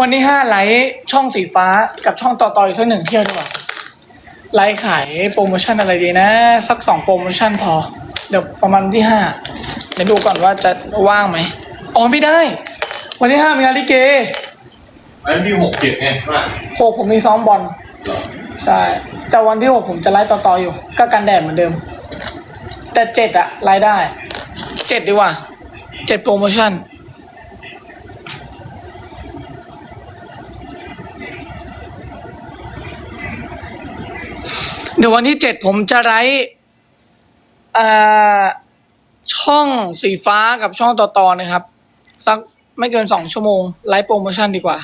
วันที่ห้าไลฟ์ช่องสีฟ้ากับช่องต่อต่ออีกสักหนึ่งเที่ยวดีกว่าไลฟ์ขายโปรโมชั่นอะไรดีนะ สักสองโปรโมชั่นพอ เดี๋ยวประมาณวันที่ห้าเดี๋ยวดูก่อนว่าจะว่างไหมอ๋อไม่ได้ วันที่ห้ามีงานลิเกอันนั้นพี่หกเจ็ดไงว่าหกผมมีซ้อมบอลเหรอใช่ แต่วันที่หกผมจะไลฟ์ต่อต่ออยู่ ก็กันแดดเหมือนเดิม แต่เจ็ดอะไลฟ์ได้เจ็ดดีกว่าเจ็ดโปรโมชั่น เดี๋ยววันที่เจ็ดผมจะไลฟ์เอ่อช่องสีฟ้ากับช่องต่อต่อนะครับ สักไม่เกินสองชั่วโมงไลฟ์โปรโมชั่นดีกว่า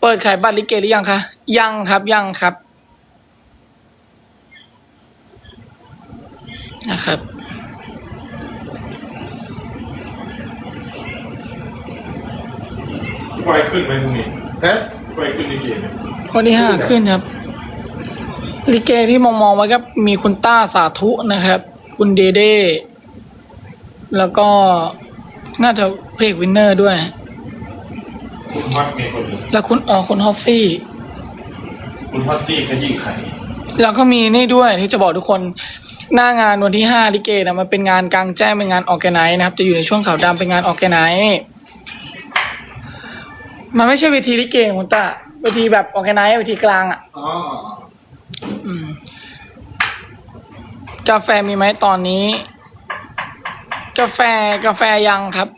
เปิดขายบัตรลิเกหรือยังคะ ยังครับยังครับนะครับไฟขึ้นไหมพรุ่งนี้ฮะไฟขึ้นในเกมเนี่ยวันที่ห้าขึ้นครับ ลิเกที่มองมองๆไว้ก็มีคุณต้าสาธุนะครับ คุณเดเด้แล้วก็น่าจะเพลกวินเนอร์ด้วย คุณพัดมีคนหนึ่งแล้วคุณเออคุณฮอฟฟี่ คุณพัดซี่ขยี้ไข่แล้วก็มีนี่ด้วยที่จะบอกทุกคนหน้างานวันที่ห้าลิเกนะมันเป็นงานกลางแจ้งเป็นงานออกแกไนนะครับ จะอยู่ในช่วงขาวดำเป็นงานออกแกไนมันไม่ใช่เวทีลิเกคุณตาเวทีแบบออกแกไนเวทีกลางอะอ๋ออืม กาแฟมีไหมตอนนี้ กาแฟกาแฟยังครับ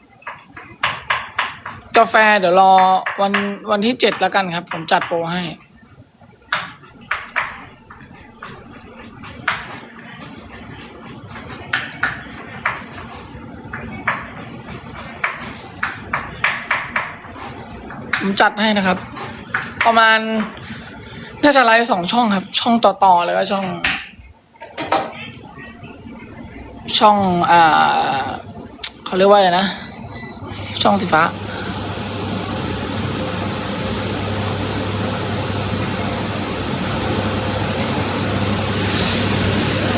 กาแฟเดี๋ยวรอวันวันที่เจ็ดแล้วกันครับ ผมจัดโปรให้ผมจัดให้นะครับ ประมาณ น่าจะไลฟ์สองช่องครับ ช่องต่อต่อแล้วก็ช่อง ช่องอ่าเขาเรียกว่าอะไรนะ ช่องสีฟ้า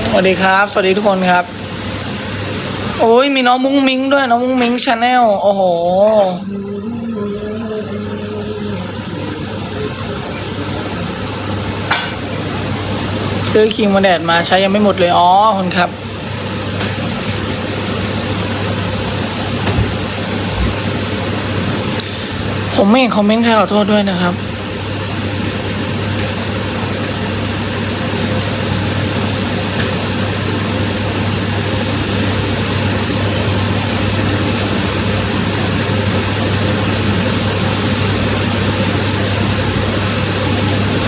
สวัสดีครับ สวัสดีทุกคนครับ โอ้ยมีน้องมุ้งมิ้งด้วย น้องมุ้งมิ้งชาแนลโอ้โห ซื้อครีมกันแดดมาใช้ยังไม่หมดเลย อ๋อคุณครับ ผมไม่เห็นคอมเมนต์ใครขอโทษด้วยนะครับ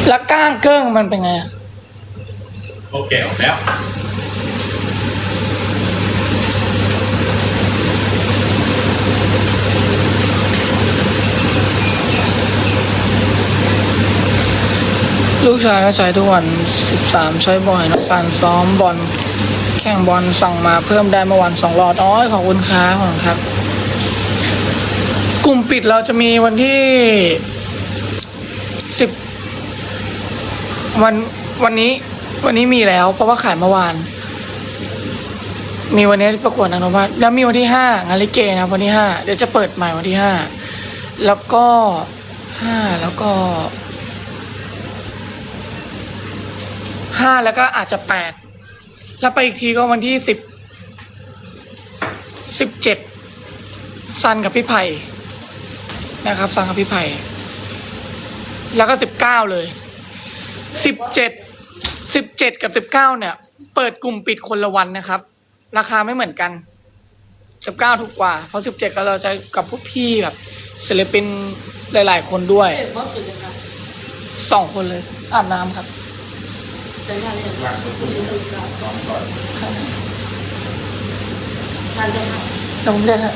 แล้วก้างเกิ้งมันเป็นไงอะ เขาแก่ออกแล้วลูกชายก็ใช้ทุกวันสิบสามใช้บ่อยน้องสันซ้อมบอลแข่งบอลสั่งมาเพิ่มได้เมื่อวันสองหลอดอ๋อขอบคุณครับขอบคุณครับ กลุ่มปิดเราจะมีวันที่สิบวันวันนี้ วันนี้มีแล้ว เพราะว่าขายเมื่อวาน มีวันนี้ประกวดนางนพมาศแล้วมีวันที่ห้างานลิเกนะวันที่ห้าเดี๋ยวจะเปิดใหม่วันที่ห้าแล้วก็ห้าแล้วก็ห้าแล้วก็อาจจะแปดแล้วไปอีกทีก็วันที่สิบสิบเจ็ดซันกับพี่ไผ่นะครับซันกับพี่ไผ่แล้วก็สิบเก้าเลยสิบเจ็ด เจ็ดกับสิบเก้าเนี่ย เปิดกลุ่มปิดคนละวันนะครับ ราคาไม่เหมือนกันสิบเก้าถูกกว่า เพราะสิบเจ็ดก็เราจะกับพวกพี่แบบศิลปินหลาย ๆ คนด้วยเห็นว่าสุดเลยค่ะสองคนเลยอาบน้ำครับจะทานเลยหลังประตูซ้อมก่อนทานจะทานเดี๋ยวผมเรียกให้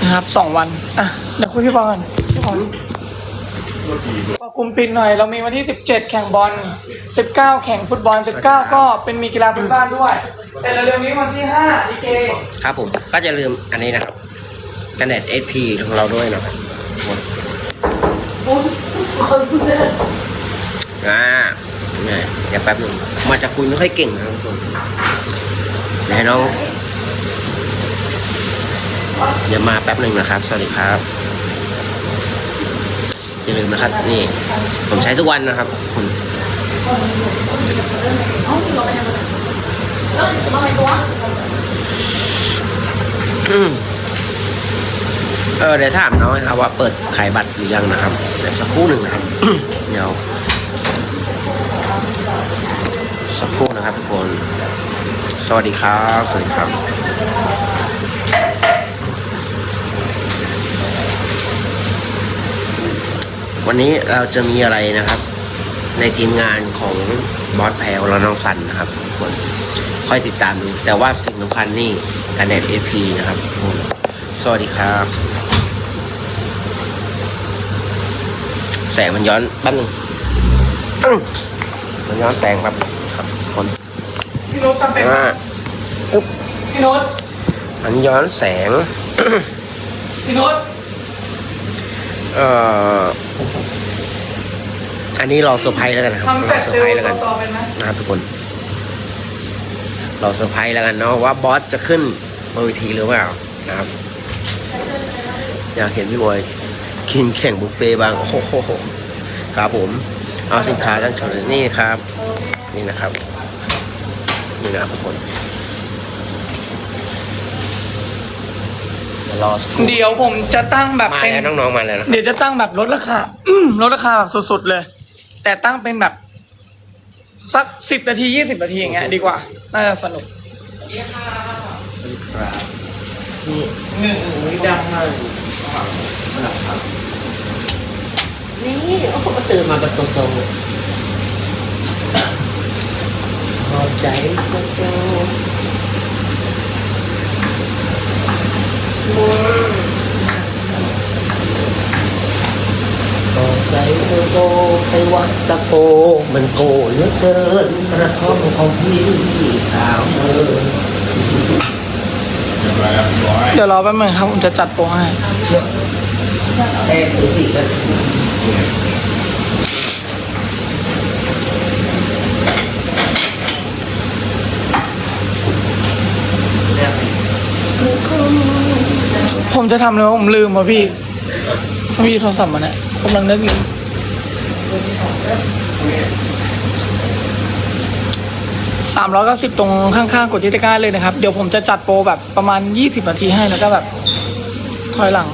นะครับสองวัน อะเดี๋ยวคุยพี่บอลก่อนพี่บอลรถดีขอ กลุ่มปิดหน่อย เรามีวันที่สิบเจ็ดแข่งบอลสิบเก้าแข่งฟุตบอลสิบเก้าก็เป็นมีกีฬาพื้นบ้านด้วย แต่เร็วๆนี้วันที่ห้าลิเกครับผมก็จะลืมอันนี้นะครับกันแดดเอพีของเราด้วยนะครับอ่าเนี่ยเดี๋ยวแป๊บหนึงมาจากคุยไม่ค่อยเก่งนะครับทุกคนเดี๋ยวให้น้องเดี๋ยวมาแป๊บหนึ่งนะครับ สวัสดีครับ อย่าลืมนะครับ นี่ ผมใช้ทุกวันนะครับคุณเออเดี๋ยวถามน้องนะครับว่าเปิดขายบัตรหรือยังนะครับเดี๋ยวสักครู่หนึ่งนะครับเดี๋ยวสักครู่นะครับทุกคน สวัสดีครับ สวัสดีครับ วันนี้เราจะมีอะไรนะครับ ในทีมงานของบอสแพลและน้องฟันนะครับทุกคนค่อยติดตามดู แต่ว่าสิ่งสำคัญนี่การแดดเอพีนะครับทุกคนสวัสดีครับ แสงมันย้อนแป๊บนึงอื้อมันย้อนแสงครับครับทุกคนพี่โน้ตทำเป็นอ่าพี่โน้ตมันย้อนแสงพี่โน้ต เอ่ออันนี้เราเซอร์ไพรส์แล้วกันนะครับทำแฟลเราชเซอเซร์ลไพรส์ล์แล้วกัน ต่อๆไปไหมนะครับทุกคน เราเซอร์ไพรส์แล้วกันเนาะว่าบอสจะขึ้นบนเวทีหรือเปล่านะครับ อยากเห็นพี่บอยกินแข่งบุฟเฟ่ต์บ้างโอ้โหครับผม เอาสินค้าตั้งโชว์เลยนี่ครับ นี่นะครับ นี่นะครับทุกคนเดี๋ ยวรอสักครู่เดี๋ยวผมจะตั้งแบบมาเป็น แล้วน้องๆมาแล้วนะเดี๋ยวจะตั้งแบบลดราคา ลดราคาแบบสุดๆเลย แต่ตั้งเป็นแบบ สักสิบนาทียี่สิบนาทีอย่างเงี้ยดีกว่า น่าจะสนุกครับนี่นี่ดังมากนี่โอ้โหตื่นมาแบบโซโซพอใจโซโซพอใจโซโซไปวัดตะโก มันโกเหลือเกินกระท่อมของพี่สาวเมืองเรียบร้อยครับร้อยเดี๋ยวรอแป๊บนึงครับผมจะจัดโปรให้แค่ตัวสี่กั ผมจะทำเลยว่าผมลืมว่ะพี่พี่โทรศัพท์มาเนี่ยกำลังนึกอยู่สามร้อยเก้าสิบตรงข้างๆกดที่ตะกร้าเลยนะครับ เดี๋ยวผมจะจัดโปรแบบประมาณยี่สิบนาทีให้แล้วก็แบบ ถอยหลัง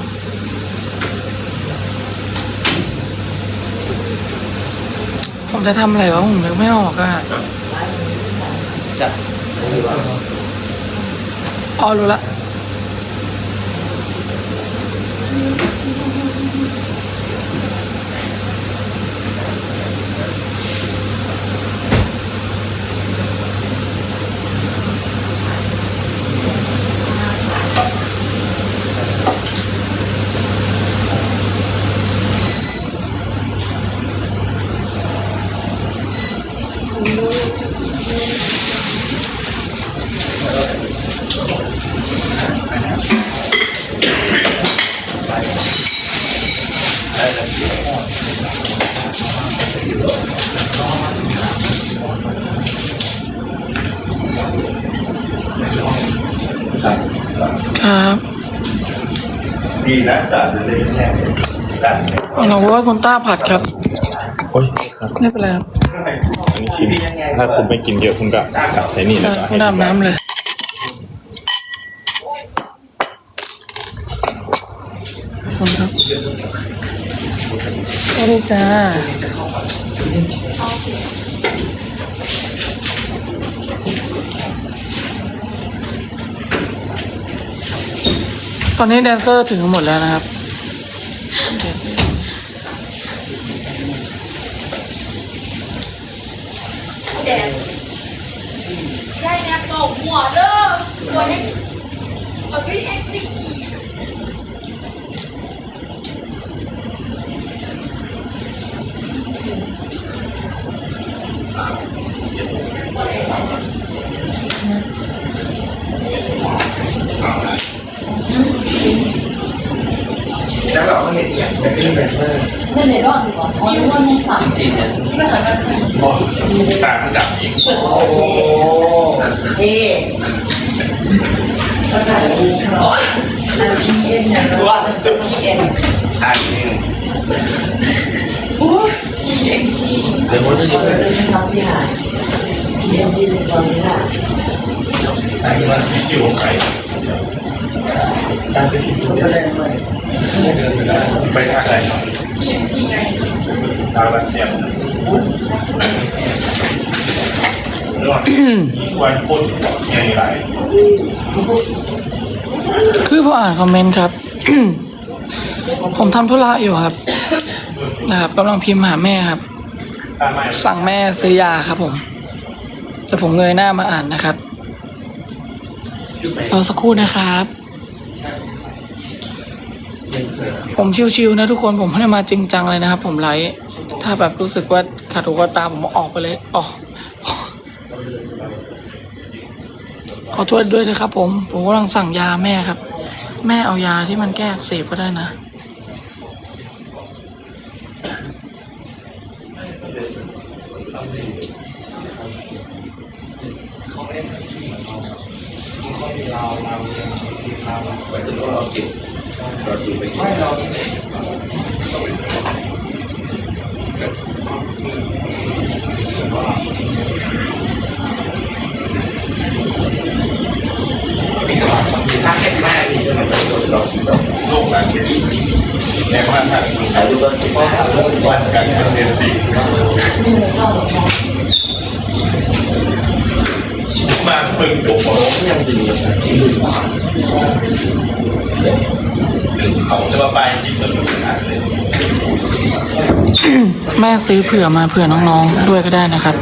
ผมจะทำอะไรวะผมนึกไม่ออกอะจะดีกว่าอ๋อรู้ละ Thank you. เราว่าคุณต้าผัดครับ โอ้ยครับไม่เป็นไรครับอันนี้ชิมถ้าคุณไม่กินเยอะคุณก็ตักใส่นี่เอแล้วอก็คุณอาบน้ำเลยขอบคุณครับสวัสดีจ้าตอนนี้แดนเซอร์ถึงกันหมดแล้วนะครับ ได้เนี่ยตกหัวเด้อหัวเนี่เอาไปเอ็กซ์ดิขี่แล้ว เราก็เห็นอย่างแต่เป็นแบบว่าไม่ไหนรอดดีกว่าอ๋อนึกว่ายังสั่งสีเนี่ยตาเขาจับเองโอ้โหเอ๊ะว่าจะพี่เอ็นใช่เดี๋ยวคนจะยิ้มเลยไอ้มันมีชิวของใคร การไปกินทุกประเด็นไปเดินไปได้ไปทางไหนชาวบ้านเชียงระหว่างวันพุธยังไงคือผมอ่านคอมเมนต์ครับ ผมทำธุระอยู่ครับ นะครับกำลังพิมพ์หาแม่ครับ สั่งแม่ซื้อยาครับผม แต่ผมเงยหน้ามาอ่านนะครับรอสักครู่นะครับ ผมชิวๆนะทุกคนผมไม่ได้มาจริงจังเลยนะครับ ผมไลฟ์ถ้าแบบรู้สึกว่าขาดหูขาดตาผมออกไปเลยออกขอโทษด้วยนะครับ ผม ผมกำลังสั่งยาแม่ครับ แม่เอายาที่มันแก้อักเสบ ก็ได้นะโลกหลังจากนี้สี่ในบ้านทางถ่ายรูปกันที่พ่อถ่ายรูปวันกันเรียนสี่มาปึงตัวผมยังดึงดึงเขาจะมาไปจริงเหมือนกันเลย แม่ซื้อเผื่อมาเผื่อน้องๆด้วยก็ได้นะครับ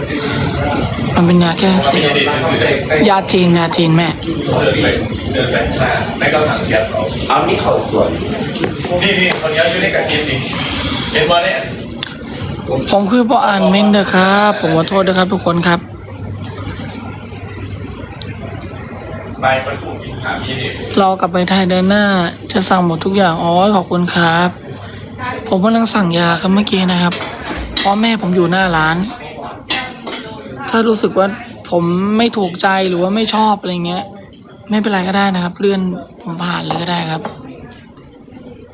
มันเป็นยาแก้อักเสไม่บได้เด็กคือได้ยาจีนยาจีนแม่เดินไปเดินไปหน้าไม่ก็ถังเสียบเขาเอานี่เขาสวนนี่นี่คนนี้อยู่ในกระชิบนี่เห็นว่าเนี่ยผมคือพออ่านเมนเดอร์ครับ ผมขอโทษนะครับทุกคนครับไปประตูกินหาพี่นี่รอกลับไปไทยเดินหน้า จะสั่งหมดทุกอย่างอ๋อขอบคุณครับ ผมกำลังสั่งยาครับเมื่อกี้นะครับเพราะแม่ผมอยู่หน้าร้าน ถ้ารู้สึกว่าผมไม่ถูกใจหรือว่าไม่ชอบอะไรเงี้ย ไม่เป็นไรก็ได้นะครับ เลื่อนผมผ่านเลยก็ได้ครับ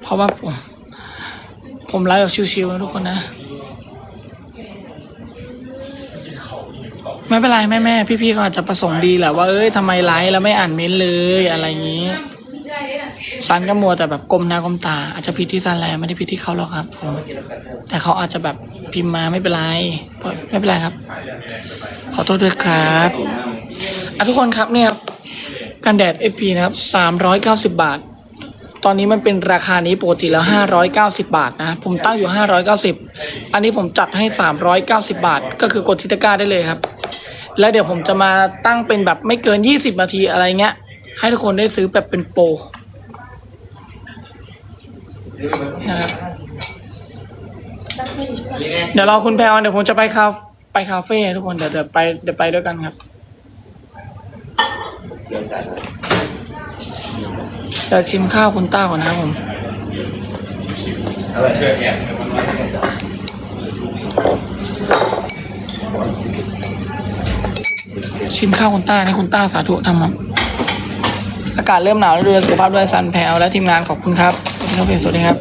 เพราะว่าผม ผมไลฟ์แบบชิวๆนะทุกคนนะ ไม่เป็นไรแม่แม่พี่ๆก็อาจจะประสงค์ดีแหละว่าเอ้ยทำไมไลฟ์แล้วไม่อ่านเม้นต์เลยอะไรอย่างนี้ ซันก็มัวแต่แบบก้มหน้าก้มตา อาจจะผิดที่ซันแลไม่ได้ผิดที่เขาหรอกครับผมแต่เขาอาจจะแบบพิมพ์มาไม่เป็นไรไม่เป็นไรครับ ขอโทษด้วยครับอะทุกคนครับเนี่ยกันแดด FP นะครับ 390 บาท ตอนนี้มันเป็นราคานี้ปกติแล้ว 590 บาทนะ ผมตั้งอยู่ 590 อันนี้ผมจัดให้ 390 บาท ก็คือกดทิตก้าได้เลยครับ แล้วเดี๋ยวผมจะมาตั้งเป็นแบบไม่เกิน 20 นาทีอะไรเงี้ย ให้ทุกคนได้ซื้อแบบเป็นโปรนะครับเดี๋ยวรอคุณแพรวเดี๋ยวผมจะไปคาไปคาเฟ่ทุกคนเดี๋ยวเดี๋ยวไปเดี๋ยวไปด้วยกันครับเดี๋ยวชิมข้าวคุณต้าก่อนนะครับผมชิมข้าวคุณต้านี่คุณต้าสาธุทำครับ อากาศเริ่มหนาวแล้วดูแลสุขภาพด้วยซันแพลวและทีมงานขอบคุณครับสวัสดีครับสวัสดีครับ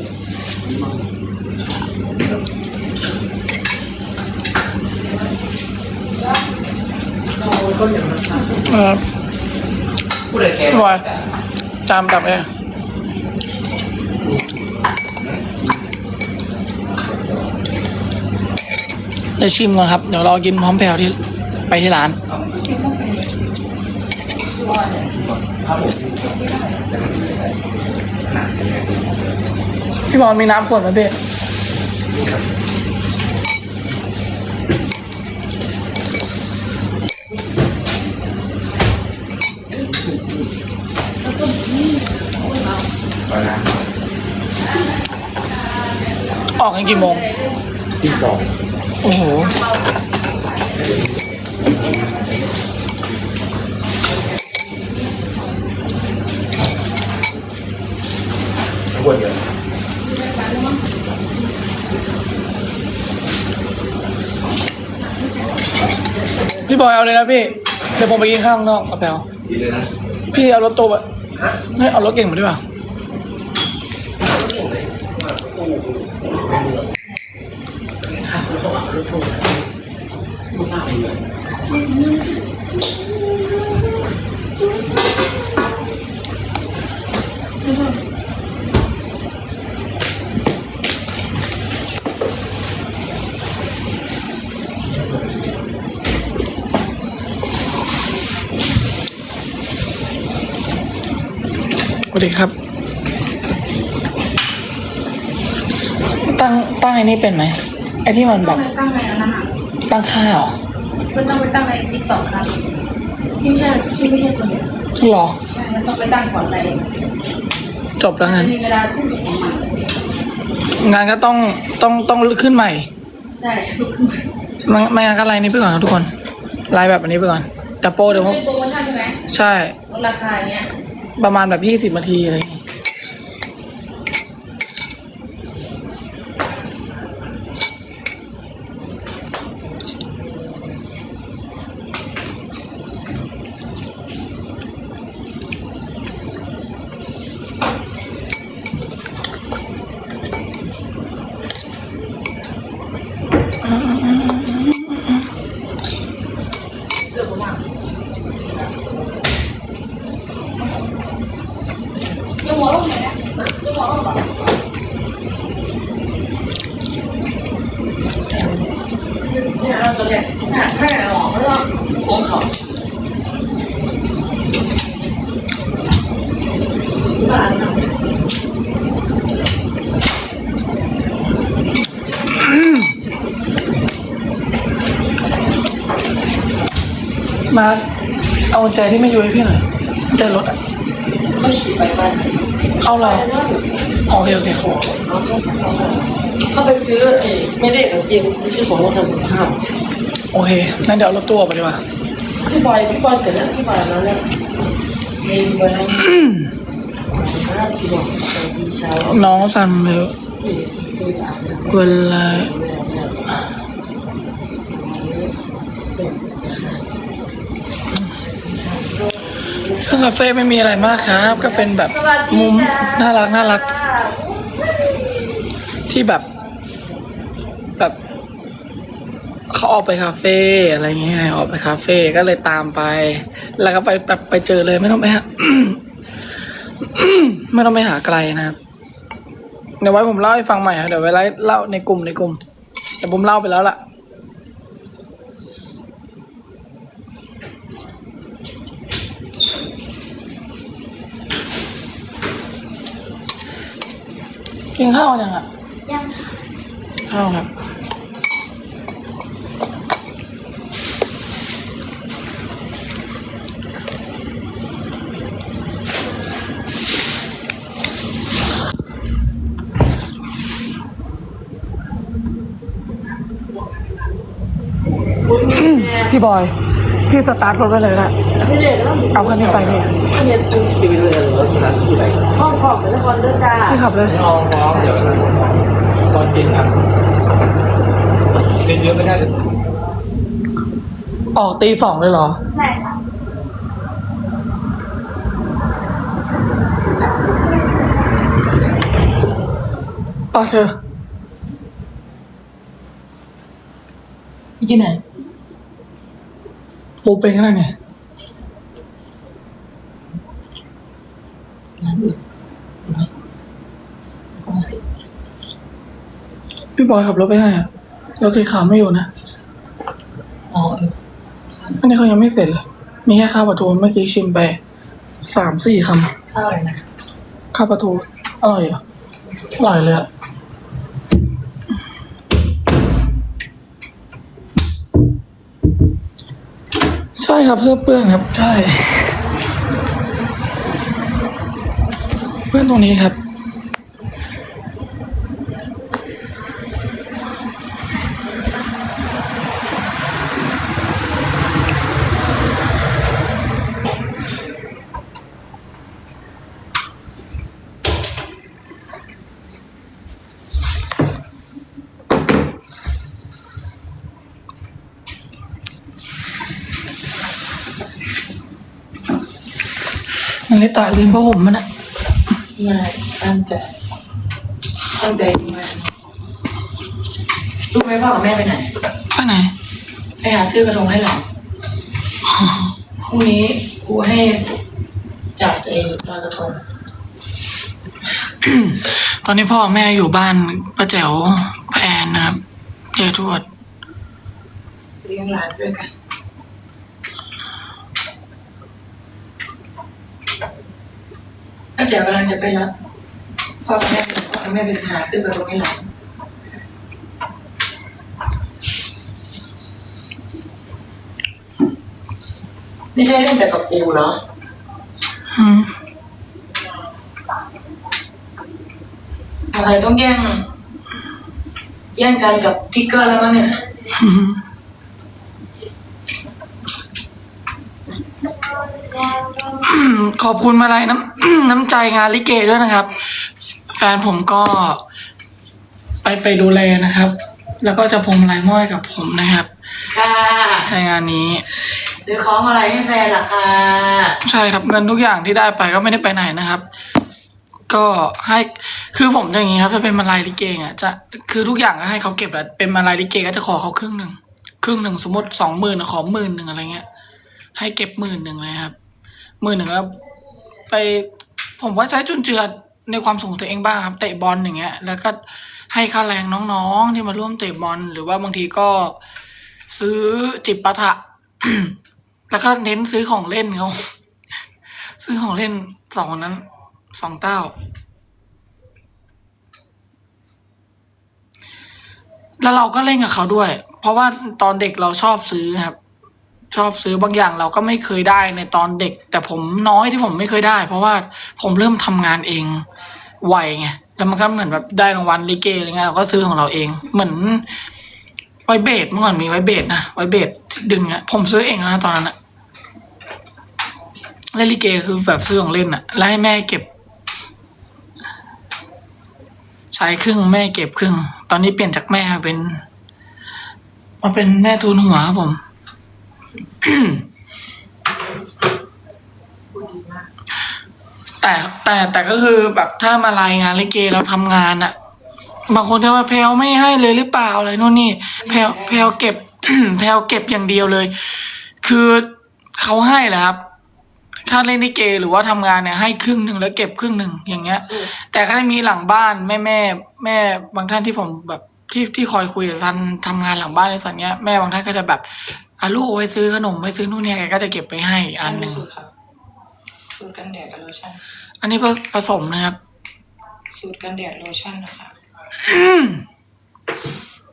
เออผู้ใดแกพี่บอยจามดับเองเดี๋ยวชิมก่อนครับ เดี๋ยวรอกินพร้อมแพลวที่ไปที่ร้านพี่บ อลมีน้ำขวดไหมพี่ออกกันกี่โมง ที่สอง โอ้โห ทั้งหมดเดียว พี่บอยเอาเลยนะพี่เดี๋ยวผมไปกินข้าวข้างนอกกับแปลดีเลยนะพี่เอารถตู้ไปให้เอารถเก่งมาด้วยเปล่า สวัสดีครับ ตั้งตั้งไอ้นี่เป็นไหมไอ้ที่มันแบบตั้งไว้แล้วนะคะตั้งค่าเหรอมันต้องไปตั้งในติ๊กต็อกครับที่ไม่ใช่ที่ไม่ใช่ตัวเนี้ยหรอ ใช่มันต้องไปตั้งก่อนไปจบแล้วงั้นมีเวลาสิ้นสุดของมันงานก็ต้องต้องต้องขึ้นใหม่ใช่ลุกขึ้นมาไม่ไม่งั้นก็ไลน์นี้ไปก่อนนะทุกคนไลน์แบบอันนี้ไปก่อนแต่โปรเดี๋ยวผมเป็นโปรโมชั่นใช่ไหมใช่ลดราคาอย่างเงี้ย ประมาณแบบยี่สิบนาทีอะไรอย่างงี้ยเราตัวเนี้ยเนี่ยถ้าอยากออกก็ต้องของเขาบ้านนะ มาเอากุ ญแจที่ไม่อยู่ให้พี่หน่อยกุญแจรถอะเขาขี่ไปบ้านเอาเหรอโอเคโอเคเขาไปซื้อเอ้ไม่ได้ของกินไปซื้อของมาทำกับข้าวโอเคงั้นเดี๋ยวเอารถตู้ออกไปดีกว่าพี่บอยพี่บอยเกิดแล้วพี่บอยแล้วเนี่ยเองไปแล้วนะพี่บอกตอนที่เช้าน้องสั่นเลยพี่พี่ตามนะเวลา คาเฟ่ไม่มีอะไรมากครับ ก็เป็นแบบมุมน่ารักน่ารัก ที่แบบ แบบเขาออกไปคาเฟ่อะไรเงี้ยออกไปคาเฟ่ก็เลยตามไป แล้วก็ไปแบบไปเจอเลยไม่ต้องไปหาไม่ต้องไปหาไกลนะครับเดี๋ยวไว้ผมเล่าให้ฟังใหม่ครับเดี๋ยวไว้เล่าในกลุ่มในกลุ่มแต่ผมเล่าไปแล้วล่ะ กินข้าวยังอะยังค่ะข้าวครับ พี่บอย พี่สตาร์ทรถไว้เลยละไม่ได้แล้วเอาคันนี้ไปพี่ เนี่ยคือขี่ไปเลยรถนั้นที่ไหนห้องของนครเลือจ้าพี่ขับเลยลองลองเดี๋ยวตอนกินครับกินเยอะไม่ได้เลยออกตีสองเลยเหรอ ใช่ค่ะปาเธอที่ไหนปูเป็นขนาดไหนพี่ บอยขับรถไปไหนอะรถสีขาวไม่อยู่นะ อ๋อเอออันนี้เขายังไม่เสร็จเลย มีแค่ข้าวปลาทูเมื่อกี้ชิมไปสามสี่คข้าวอะไรนะำข้าวปลาทูอร่อยเหรออร่อยเลยอะใช่ครับเสื้อเปื้อนครับ ใช่เปื้อนตรงนี้ครับ มันเลยตายลิ้นเพราะผมมันอะง่ายตั้งใจตั้งใจมากรู้ไหมพ่อกับแม่ไปไหน ไปไหน ไปหาซื้อกระทงให้หลานพรุ่งนี้ครูให้จับเองลอยกระทงตอนนี้พ่อแม่อยู่บ้านป้าแจ๋วแอนนะครับยายทวดเลี้ยงหลานด้วยกันถ้า เจ๋วกำลังจะไปรับพ่อกับแม่พ่อกับแม่ไปหาซื้อกระทงให้หลานไม่ใช่เล่นแต่กับปูเหรออืมอะไรต้องแย่ง แย่งกันกับทิกเกอร์แล้วมั้งเนี่ย ขอบคุณมาลัยน้ำน้ำใจงานลิเกด้วยนะครับ แฟนผมก็ ไปไปดูแลนะครับ แล้วก็จะพวงมาลัยมอบให้กับผมนะครับค่ะในงานนี้หรือของอะไรให้แฟนล่ะคะใช่ครับเงินทุกอย่างที่ได้ไปก็ไม่ได้ไปไหนนะครับ ก็ให้คือผมจะอย่างนี้ครับถ้าเป็นมาลายลิเกอะจะคือทุกอย่างก็ให้เขาเก็บแล้วเป็นมาลายลิเกก็จะขอเขาครึ่งหนึ่งครึ่งหนึ่งสมมติสองหมื่นขอหมื่นหนึ่งอะไรเงี้ย ให้เก็บหมื่นหนึ่งเลยครับหมื่นหนึ่งก็ ไป ผมว่าใช้จุนเจือในความสูงตัวเองบ้างครับเตะบอลอย่างเงี้ย แล้วก็ให้ค่าแรงน้องๆที่มาร่วมเตะบอลหรือว่าบางทีก็ซื้อจิบปาถะแล้วก็เน้นซื้อของเล่นเขาซื้อของเล่นสองนั้นสองเต้า แล้วเราก็เล่นกับเขาด้วย เพราะว่าตอนเด็กเราชอบซื้อครับ ชอบซื้อบางอย่างเราก็ไม่เคยได้ในตอนเด็ก แต่ผมน้อยที่ผมไม่เคยได้ เพราะว่าผมเริ่มทำงานเองไวไงแล้วมันก็เหมือนแบบได้รางวัลลิเกอะไรเงี้ยเราก็ซื้อของเราเองเหมือนไวเบสเมื่อก่อนมีไวเบสนะไวเบสที่ดึงอะผมซื้อเองนะตอนนั้นอะเล่นลิเกคือแบบซื้อของเล่นอะแล้วให้แม่เก็บ ใช้ครึ่งแม่เก็บครึ่ง ตอนนี้เปลี่ยนจากแม่เป็นมาเป็นแม่ทุนหัวครับผม แต่แต่แต่ก็คือแบบถ้ามารายงานลิเกเราทำงานอะบางคนจะว่าแพลวไม่ให้เลยหรือเปล่าอะไรนู่นนี่แพลวแพลวเก็บ แพลวเก็บอย่างเดียวเลย คือเขาให้แหละครับ ถ้าเล่นลิเกหรือว่าทำงานเนี่ยให้ครึ่งหนึ่งแล้วเก็บครึ่งหนึ่งอย่างเงี้ย แต่ก็จะมีหลังบ้านแม่แม่แม่บางท่านที่ผมแบบที่ที่คอยคุยกับท่านทำงานหลังบ้านในสันเนี้ยแม่บางท่านก็จะแบบ อาลูกเอาไว้ซื้อขนมไว้ซื้อนู่นเนี่ยแกก็จะเก็บไปให้อันหนึ่งสูตรครับสูตรกันแดดกับโลชั่นอันนี้ผผสมนะครับ สูตรกันแดดโลชั่นนะคะ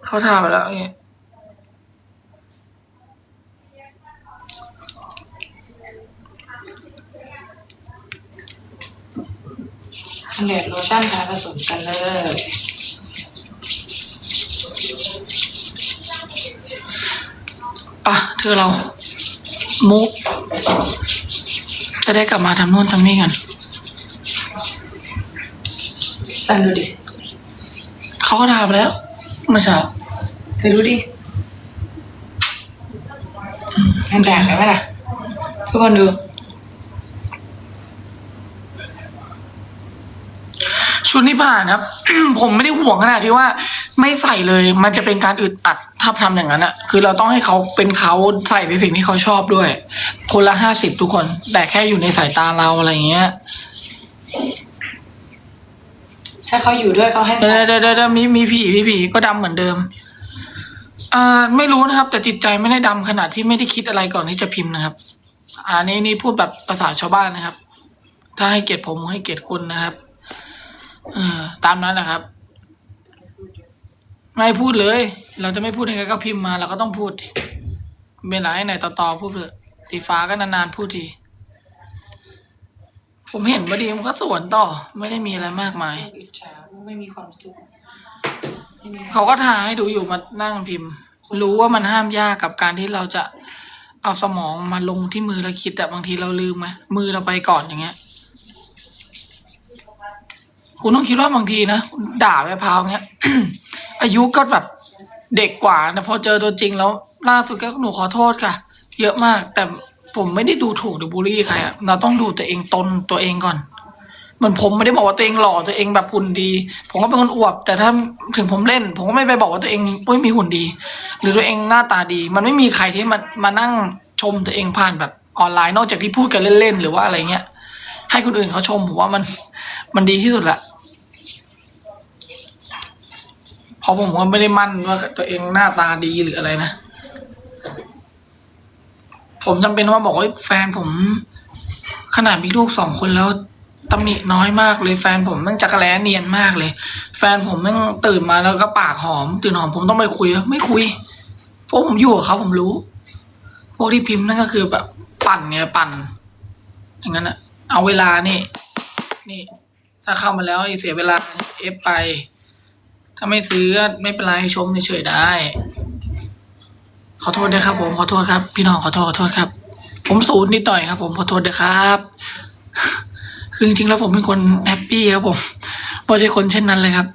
เขาทาไปแล้วอย่างเงี้ยกันแดดโลชั่นค่ะผสมกันเลย ปะเธอเรามุกจะได้กลับมาทำนู่นทำนี่กันสันดูดิเขาก็ทาไปแล้วเมื่อเช้าเธอดูดิกันแดดไหมล่ะทุกคนดู ชุดนี้ผ่านครับ ผมไม่ได้ห่วงขนาดที่ว่า ไม่ใส่เลย มันจะเป็นการอึดอัดถ้าทำอย่างนั้นอะคือเราต้องให้เขาเป็นเขาใส่ในสิ่งที่เขาชอบด้วย คนละห้าสิบทุกคน แต่แค่อยู่ในสายตาเราอะไรอย่างเงี้ย ถ้าเขาอยู่ด้วยเขาให้เดี๋ใส่ยวเดี๋ยวเดี๋ยวมีมีผีมีผีก็ดำเหมือนเดิมอ่าไม่รู้นะครับ แต่จิตใจไม่ได้ดำขนาดที่ไม่ได้คิดอะไรก่อนที่จะพิมพ์นะครับอ่านี่นี่พูดแบบภาษาชาวบ้านนะครับ ถ้าให้เกียรติผมให้เกียรติคุณนะครับเออ ตามนั้นนะครับ ไม่พูดเลย เราจะไม่พูดยังไงก็พิมพ์มาเราก็ต้องพูดดิเป็นไรไหนต่อต่อพูดเถอะสีฟ้าก็นานๆพูดที ผมเห็นว่าดีมันก็สวนต่อ ไม่ได้มีอะไรมากมาย อิจฉาไม่มีความสุขไม่มีเขาก็ถ่ายให้ดูอยู่มานั่งพิมพ์ รู้ว่ามันห้ามยากกับการที่เราจะเอาสมองมาลงที่มือแล้วคิดแต่บางทีเราลืมไหมมือเราไปก่อนอย่างเงี้ย คุณต้องคิดว่าบางทีนะด่าไปพาวเงี้ย อายุก็แบบเด็กกว่านะพอเจอตัวจริงแล้ว ล่าสุดก็หนูขอโทษค่ะ เยอะมาก แต่ผมไม่ได้ดูถูกหรือบูลลี่ใครอะเราต้องดูตัวเองตนตัวเองก่อนเหมือนผมไม่ได้บอกว่าตัวเองหล่อตัวเองแบบหุ่นดี ผมก็เป็นคนอวบ แต่ถ้าถึงผมเล่น ผมก็ไม่ไปบอกว่าตัวเองไม่มีหุ่นดี หรือตัวเองหน้าตาดี มันไม่มีใครที่มามานั่งชมตัวเองผ่านแบบออนไลน์นอกจากที่พูดกันเล่นๆหรือว่าอะไรเงี้ย ให้คนอื่นเขาชมผมว่ามัน มันดีที่สุดละเพราะผมก็ไม่ได้มั่นว่าตัวเองหน้าตาดีหรืออะไรนะ ผมจำเป็นว่าบอกว่าแฟนผม ขนาดมีลูกสองคนแล้วตำหนิน้อยมากเลยแฟนผมแม่งจักรแล้เนียนมากเลย แฟนผมแม่งตื่นมาแล้วก็ปากหอม ตื่นหอมผมต้องไปคุย ไม่คุยเพราะผมอยู่กับเขาผมรู้ พวกที่พิมพ์นั่นก็คือแบบ ปั่นไงปั่นอย่างนั้นอะ เอาเวลานี่ นี่ ถ้าเข้ามาแล้วเสียเวลาเอฟไป ถ้าไม่ซื้อไม่เป็นไรชมเฉยๆได้ ขอโทษด้วยครับ ผมขอโทษครับ พี่น้องขอโทษขอโทษครับ ผมศูนนิดหน่อยครับ ผมขอโทษด้วยครับคือจริงๆแล้วผมเป็นคนแฮปปี้ครับผมไม่ใช่คนเช่นนั้นเลยครับ